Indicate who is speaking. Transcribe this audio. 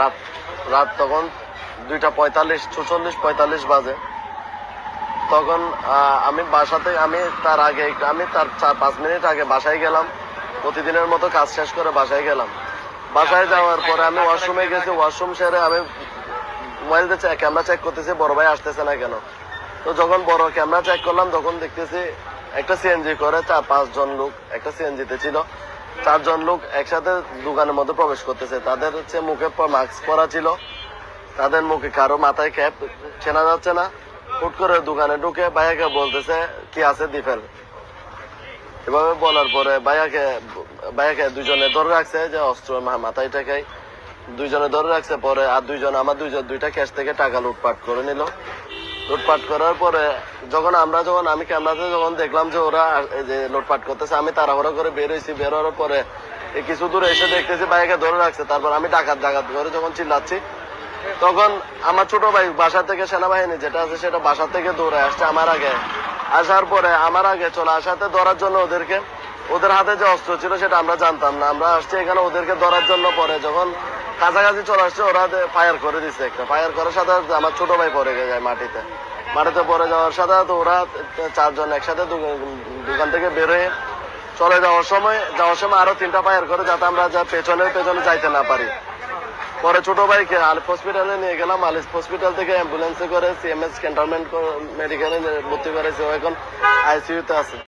Speaker 1: রাত রাত তখন দুইটা পঁয়তাল্লিশ ছচল্লিশ পঁয়তাল্লিশ বাজে। তখন আমি বাসাতে, আমি তার আগে, আমি তার চার, পাঁচ মিনিট আগে বাসায় গেলাম। প্রতিদিনের মতো কাজ শেষ করে বাসায় গেলাম। বাসায় যাওয়ার পরে আমি ওয়াশরুমে গেছি, ওয়াশরুম সেরে আমি মোবাইল দিয়ে ক্যামেরা চেক করতেছি, বড় ভাই আসতেছে না কেন? তো যখন বড় ক্যামেরা চেক করলাম, তখন দেখতেছি একটা সিএনজি করে, চার, পাঁচজন লোক একটা সিএনজিতে ছিল। চারজন লোক একসাথে দোকানের মধ্যে প্রবেশ করতেছে। তাদের হচ্ছে মুখে মাস্ক পরা ছিল। তাদের মুখে কারও মাথায় ক্যাপ চেনা যাচ্ছে না। হুট করে দোকানে ঢুকে ভাইয়াকে বলতেছে, কি আছে দিফেল এভাবে বলার পরে ভাইয়াকে ভাইয়াকে দুজনে ধরে রাখছে যে অস্ত্র মাথায় টেকাই দুইজনে ধরে রাখছে পরে আর দুইজন, আমার দুইজন দুইটা ক্যাশ থেকে টাকা লুটপাট করে নিল। লুটপাট করার পরে যখন আমরা যখন, আমি ক্যামেরাতে যখন দেখলাম যে ওরা যে লুটপাট করতেছে, আমি তাড়াহুড়ো করে বের হয়েছি। বের হওয়ার পরে কিছু দূর এসে দেখতেছি বাইকে ধরে রাখছে। তারপর আমি ডাকাত ডাকাত করে যখন চিল্লাচ্ছি, তখন আমার ছোট ভাই বাসা থেকে সেনাবাহিনী যেটা আছে সেটা বাসা থেকে দৌড়ে আসছে আমার আগে। আসার পরে আমার আগে চলে আসাতে ধরার জন্য ওদেরকে ওদের হাতে যে অস্ত্র ছিল সেটা আমরা জানতাম না। আমরা আসছি এখানে ওদেরকে ধরার জন্য পরে। যখন কাছাকাছি চলে আসছে, ওরা ফায়ার করে দিচ্ছে একটা। ফায়ার করার সাথে আমার ছোট ভাই পড়ে যায় মাটিতে। মাটিতে পড়ে যাওয়ার সাথে ওরা চারজন একসাথে দোকান- থেকে বেরোয় চলে যাওয়ার সময় যাওয়ার সময় আরও তিনটা ফায়ার করে যাতে আমরা যা পেছনে পেছনে যাইতে না পারি। পরে ছোট ভাইকে আলিফ হসপিটালে নিয়ে গেলাম। আলিফ হসপিটাল থেকে অ্যাম্বুলেন্সে করে সিএমএস ক্যান্টনমেন্ট মেডিকেলে ভর্তি করেছে। এখন আইসিইউতে আছে।